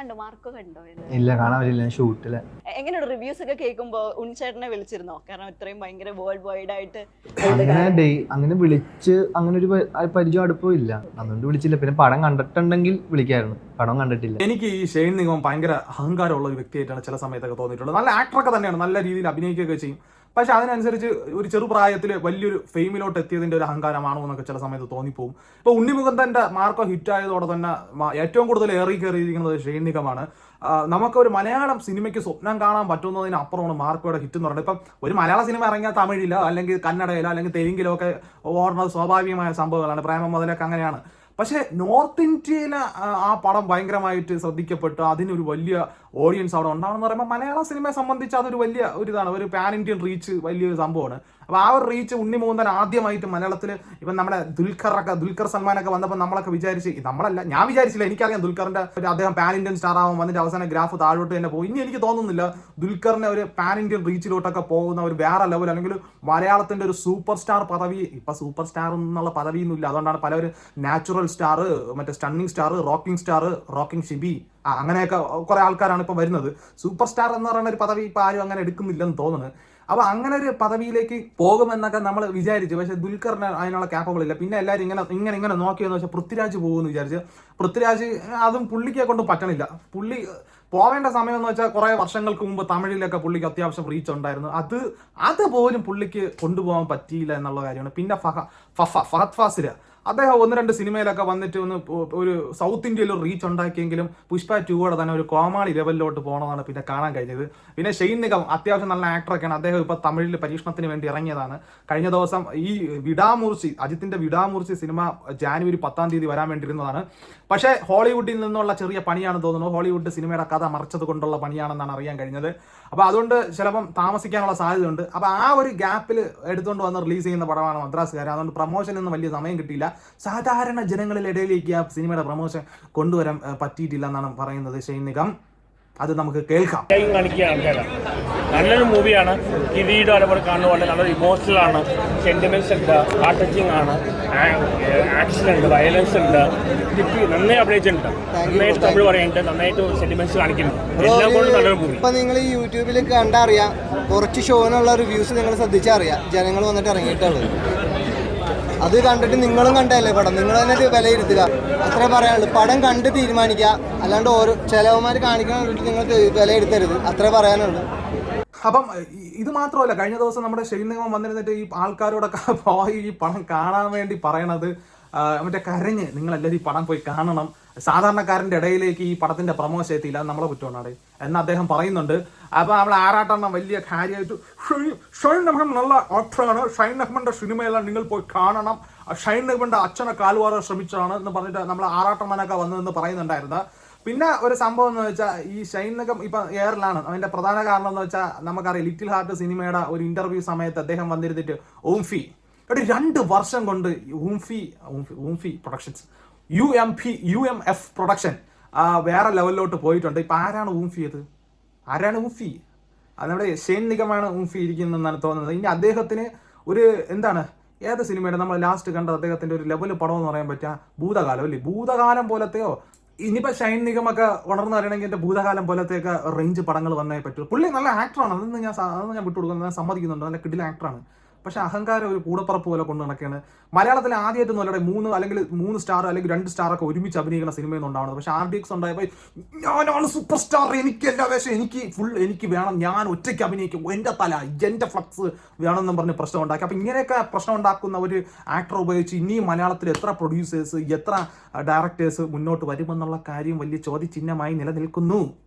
കണ്ടോ? മാർക്ക് കണ്ടോ ഇത്? ഇല്ല കാണാൻ പറ്റില്ല ഷൂട്ടിൽ എങ്ങനെയുണ്ട് റിവ്യൂസ് ഒക്കെ കേൾക്കുമ്പോ ഉൺചേട്ടനെ വിളിച്ചിരുന്നോ? കാരണം ഇത്രയും ഭയങ്കര വേൾഡ് വൈഡ് ആയിട്ട് അങ്ങനെ ഡേ അങ്ങനെ വിളിച്ച് അങ്ങനെ ഒരു പ- പരിചയം അടുപ്പവും ഇല്ല. അതുകൊണ്ട് വിളിച്ചില്ല. പിന്നെ പടം കണ്ടിട്ടുണ്ടെങ്കിൽ വിളിക്കായിരുന്നു. പടം കണ്ടിട്ടില്ല. എനിക്ക് ഈ ഷെയ്ൻ നിഗം ഭയങ്കര അഹങ്കാരമുള്ള ഒരു വ്യക്തിയായിട്ടാണ് ചില സമയത്തൊക്കെ തോന്നിയിട്ടുള്ളത്. നല്ല ആക്ടറൊക്കെ തന്നെയാണ്. നല്ല രീതിയിൽ അഭിനയിക്കുകയൊക്കെ ചെയ്യും. പക്ഷെ അതിനനുസരിച്ച് ഒരു ചെറുപ്രായത്തിൽ വലിയൊരു ഫെയിമിലോട്ട് എത്തിയതിന്റെ ഒരു അഹങ്കാരമാണോ എന്നൊക്കെ ചില സമയത്ത് തോന്നിപ്പോവും ഇപ്പൊ ഉണ്ണിമുഖന്തന്റെ മാർക്കോ ഹിറ്റ് ആയതോടെ തന്നെ ഏറ്റവും കൂടുതൽ ഏറി കയറിയിരിക്കുന്നത് ഷെയ്ൻ നമുക്ക് ഒരു മലയാളം സിനിമയ്ക്ക് സ്വപ്നം കാണാൻ പറ്റുന്നതിന് അപ്പുറമാണ് മാർക്കോയുടെ ഹിറ്റ് എന്ന് പറയുന്നത്. ഇപ്പം ഒരു മലയാള സിനിമ ഇറങ്ങിയാൽ തമിഴിലോ അല്ലെങ്കിൽ കന്നഡയിലോ അല്ലെങ്കിൽ തെലുങ്കിലോ ഒക്കെ ഓടുന്നത് സ്വാഭാവികമായ സംഭവങ്ങളാണ്. പ്രേമം മുതലൊക്കെ അങ്ങനെയാണ്. പക്ഷേ നോർത്ത് ഇന്ത്യയിലെ ആ, പടം ഭയങ്കരമായിട്ട് ശ്രദ്ധിക്കപ്പെട്ടു അതിനൊരു വലിയ ഓഡിയൻസ് അവിടെ ഉണ്ടാവണമെന്ന് പറയുമ്പോൾ മലയാള സിനിമയെ സംബന്ധിച്ച് അതൊരു വലിയ ഒരു ഇതാണ് ഒരു പാൻ ഇന്ത്യൻ റീച്ച് വലിയൊരു സംഭവമാണ്. അപ്പോൾ ആ ഒരു റീച്ച് ഉണ്ണിമൂന്തൻ ആദ്യമായിട്ട് മലയാളത്തിൽ ഇപ്പം നമ്മുടെ ദുൽഖറൊക്കെ ദുൽഖർ സൽമാനൊക്കെ വന്നപ്പോൾ നമ്മളൊക്കെ വിചാരിച്ച് നമ്മളല്ല ഞാൻ വിചാരിച്ചില്ല എനിക്കറിയാം ദുൽഖറിന്റെ ഒരു അദ്ദേഹം പാൻ ഇന്ത്യൻ സ്റ്റാർ ആവും വന്നിട്ട് അവസാന ഗ്രാഫ് താഴോട്ട് തന്നെ പോകും ഇനി എനിക്ക് തോന്നുന്നില്ല ദുൽഖറിനെ ഒരു പാൻ ഇന്ത്യൻ റീച്ചിലോട്ടൊക്കെ പോകുന്ന ഒരു വേറെ ലെവൽ അല്ലെങ്കിൽ മലയാളത്തിന്റെ ഒരു സൂപ്പർ സ്റ്റാർ പദവി ഇപ്പൊ സൂപ്പർ സ്റ്റാർ എന്നുള്ള പദവിയൊന്നും ഇല്ല അതുകൊണ്ടാണ് പലരും നാച്ചുറൽ സ്റ്റാർ മറ്റേ stunning star rocking star rocking Shibi അങ്ങനെയൊക്കെ കുറെ ആൾക്കാരാണ് ഇപ്പൊ വരുന്നത്. സൂപ്പർ സ്റ്റാർ എന്ന് പറയുന്ന ഒരു പദവി ഇപ്പൊ ആരും അങ്ങനെ എടുക്കുന്നില്ലെന്ന് തോന്നുന്നു. അപ്പോൾ അങ്ങനെ ഒരു പദവിയിലേക്ക് പോകുമെന്നൊക്കെ നമ്മൾ വിചാരിച്ചു. പക്ഷേ ദുൽഖറിന് അതിനുള്ള ക്യാപ്പബിൾ ഇല്ല. പിന്നെ എല്ലാവരും ഇങ്ങനെ ഇങ്ങനെ ഇങ്ങനെ നോക്കിയെന്ന് വെച്ചാൽ പൃഥ്വിരാജ് പോകുമെന്ന് വിചാരിച്ച്. പൃഥ്വിരാജ് അതും പുള്ളിക്കെ കൊണ്ട് പറ്റണില്ല. പുള്ളി പോവേണ്ട സമയം എന്ന് വെച്ചാൽ കുറെ വർഷങ്ങൾക്ക് മുമ്പ് തമിഴിലൊക്കെ പുള്ളിക്ക് അത്യാവശ്യം റീച്ച് ഉണ്ടായിരുന്നു. അത് അതുപോലും പുള്ളിക്ക് കൊണ്ടുപോകാൻ പറ്റിയില്ല എന്നുള്ള കാര്യമാണ്. പിന്നെ ഫഹ ഫഫ ഫഹദ് ഫാസിൽ. അദ്ദേഹം ഒന്ന് രണ്ട് സിനിമയിലൊക്കെ വന്നിട്ട് ഒന്ന് ഒരു സൗത്ത് ഇന്ത്യയിൽ ഒരു റീച്ച് ഉണ്ടാക്കിയെങ്കിലും പുഷ്പ ടൂടെ തന്നെ ഒരു കോമാളി ലെവലിലോട്ട് പോകണമെന്നാണ് പിന്നെ കാണാൻ കഴിഞ്ഞത്. പിന്നെ ഷെയ്ൻ നിഗം അത്യാവശ്യം നല്ല ആക്ടറൊക്കെയാണ് അദ്ദേഹം ഇപ്പോൾ തമിഴിൽ പരീക്ഷണത്തിന് വേണ്ടി ഇറങ്ങിയതാണ്. കഴിഞ്ഞ ദിവസം ഈ വിടാമൂർച്ചി അജിത്തിന്റെ വിടാമൂർച്ചി സിനിമ ജാനുവരി പത്താം തീയതി വരാൻ വേണ്ടിയിരുന്നതാണ്. പക്ഷേ ഹോളിവുഡിൽ നിന്നുള്ള ചെറിയ പണിയാണ് തോന്നുന്നത് ഹോളിവുഡ് സിനിമയുടെ കഥ മറച്ചത് കൊണ്ടുള്ള പണിയാണെന്നാണ് അറിയാൻ കഴിഞ്ഞത്. അപ്പോൾ അതുകൊണ്ട് ചിലപ്പം താമസിക്കാനുള്ള സാധ്യതയുണ്ട്. അപ്പോൾ ആ ഒരു ഗ്യാപ്പിൽ എടുത്തുകൊണ്ട് വന്ന് റിലീസ് ചെയ്യുന്ന പടമാണ് മദ്രാസുകാരൻ. അതുകൊണ്ട് പ്രൊമോഷനൊന്നും വലിയ സമയം കിട്ടിയില്ല. സാധാരണ ജനങ്ങളുടെ ഇടയിലേക്ക് ആ സിനിമയുടെ പ്രമോഷൻ കൊണ്ടുവരാൻ പറ്റിയിട്ടില്ല എന്നാണ് പറയുന്നത് ഷെയ്ൻ നിഗം. അത് നമുക്ക് കേൾക്കാം. ടൈം കാണിക്കുക ആൾക്കാരാണ് നല്ലൊരു മൂവിയാണ്. കിരീടം അതേപോലെ കാണുന്ന പോലെ നല്ലൊരു ഇമോഷണൽ ആണ്. സെന്റിമെന്റ്സ് ഉണ്ട്. ഹാർട്ട് ടച്ചിങ് ആണ് ആക്ഷൻ ഉണ്ട്. വയലൻസ് ഉണ്ട്. ടിപ്പി നന്നായി അഭിനയിച്ചിട്ടുണ്ട് നന്നായിട്ട് തമിഴ് പറയുന്നുണ്ട്. നന്നായിട്ട് സെന്റിമെന്റ്സ് കാണിക്കുന്നുണ്ട് എല്ലാം കൊണ്ടും നല്ലൊരു മൂവി ഇപ്പൊ നിങ്ങൾ ഈ യൂട്യൂബിൽ കണ്ടറിയാം കുറച്ച് ഷോനുള്ള റിവ്യൂസ് നിങ്ങൾ ശ്രദ്ധിച്ചറിയാം. ജനങ്ങൾ വന്നിട്ട് ഇറങ്ങിയിട്ടുള്ളത്. അത് കണ്ടിട്ട് നിങ്ങളും കണ്ടല്ലേ പടം? നിങ്ങൾ തന്നെ വിലയിരുത്തുക. അത്രേ പറയാനുള്ളൂ. പടം കണ്ട് തീരുമാനിക്കുക. അല്ലാണ്ട് ഓരോ ചിലവന്മാർ കാണിക്കണ കണ്ടിട്ട് നിങ്ങൾ വിലയിരുത്തരുത്. അത്ര പറയാനുള്ളൂ. അപ്പം ഇത് മാത്രമല്ല കഴിഞ്ഞ ദിവസം നമ്മുടെ നിയമം വന്നിരുന്നിട്ട് ഈ ആൾക്കാരോടൊക്കെ പോയി ഈ പണം കാണാൻ വേണ്ടി പറയണത് മറ്റേ കരഞ്ഞ് നിങ്ങൾ എല്ലാവരും ഈ പടം പോയി കാണണം. സാധാരണക്കാരന്റെ ഇടയിലേക്ക് ഈ പടത്തിന്റെ പ്രമോഷൻ എത്തിയില്ല അത് നമ്മളെ കുറ്റമാണ്. എന്ന് അദ്ദേഹം പറയുന്നുണ്ട്. അപ്പൊ നമ്മൾ ആറാട്ടെണ്ണം വലിയ കാര്യമായിട്ട് "ഷൈൻ- നഹ്മൻ നല്ല ആക്ടറാണ്. ഷൈൻ നഹ്മന്റെ സിനിമയെല്ലാം നിങ്ങൾ പോയി കാണണം. ഷൈൻ നഹ്മന്റെ അച്ഛനെ കാലുവാറ ശ്രമിച്ചതാണ് എന്ന് പറഞ്ഞിട്ട് നമ്മൾ ആറാട്ടണ്ണനൊക്കെ വന്നതെന്ന് പറയുന്നുണ്ടായിരുന്നു. പിന്നെ ഒരു സംഭവം എന്ന് വെച്ചാൽ ഈ ഷൈനകം ഇപ്പൊ എയറിലാണ്. അതിന്റെ പ്രധാന കാരണം എന്ന് വെച്ചാൽ നമുക്കറിയാം ലിറ്റിൽ ഹാർട്ട് സിനിമയുടെ ഒരു ഇന്റർവ്യൂ സമയത്ത് അദ്ദേഹം വന്നിരുന്നിട്ട് ഓംഫി ഒരു രണ്ട് വർഷം കൊണ്ട് ഊംഫി ഊംഫി productions U M P U M F production വേറെ ലെവലിലോട്ട് പോയിട്ടുണ്ട്. ഇപ്പം ആരാണ് ഊംഫി അത്? ആരാണ് ഊംഫി? അതവിടെ ഷെയ്ൻ നിഗമാണ് ഊംഫി ഇരിക്കുന്നതെന്നാണ് തോന്നുന്നത്. ഇനി അദ്ദേഹത്തിന് ഒരു എന്താണ് ഏത് സിനിമയുടെ നമ്മൾ ലാസ്റ്റ് കണ്ട അദ്ദേഹത്തിന്റെ ഒരു ലെവൽ പടം എന്ന് പറയാൻ പറ്റുക ഭൂതകാലം അല്ലേ? ഭൂതകാലം പോലത്തെയോ? ഇനിയിപ്പോൾ ഷൈൻ നിഗമൊക്കെ വളർന്നു വരണമെങ്കിൽ എന്റെ ഭൂതകാലം പോലത്തെയൊക്കെ റേഞ്ച് പടങ്ങൾ വന്നേ പറ്റുള്ളൂ പുള്ളി നല്ല ആക്ടറാണ് അതൊന്നും ഞാൻ അതൊന്നും ഞാൻ വിട്ടുകൊടുക്കുന്നത് ഞാൻ സമ്മതിക്കുന്നുണ്ട്. നല്ല കിടില ആക്ടറാണ് പക്ഷെ അഹങ്കാരം ഒരു കൂടപ്പറപ്പ് പോലെ കൊണ്ട് നടക്കുകയാണ്. മലയാളത്തിൽ ആദ്യമായിട്ട് നോലയുടെ മൂന്ന് അല്ലെങ്കിൽ മൂന്ന് സ്റ്റാർ അല്ലെങ്കിൽ രണ്ട് സ്റ്റാർ ഒക്കെ ഒരുമിച്ച് അഭിനയിക്കുന്ന സിനിമയൊന്നും ഉണ്ടാവുന്നത് പക്ഷെ ആർ ഡി എക്സ് ഉണ്ടായപ്പോൾ ഞാനാണ് സൂപ്പർ സ്റ്റാർ എനിക്ക് എല്ലാ വേഷം എനിക്ക് ഫുൾ എനിക്ക് വേണം ഞാൻ ഒറ്റയ്ക്ക് അഭിനയിക്കും എന്റെ തല എന്റെ ഫ്ലക്സ് വേണമെന്നും പറഞ്ഞ് പ്രശ്നം ഉണ്ടാക്കി. അപ്പം ഇങ്ങനെയൊക്കെ പ്രശ്നം ഉണ്ടാക്കുന്ന ഒരു ആക്ടർ ഉപയോഗിച്ച് ഇനിയും മലയാളത്തിൽ എത്ര പ്രൊഡ്യൂസേഴ്സ് എത്ര ഡയറക്ടേഴ്സ് മുന്നോട്ട് വരുമെന്നുള്ള കാര്യം വലിയ ചോദ്യചിഹ്നമായി നിലനിൽക്കുന്നു.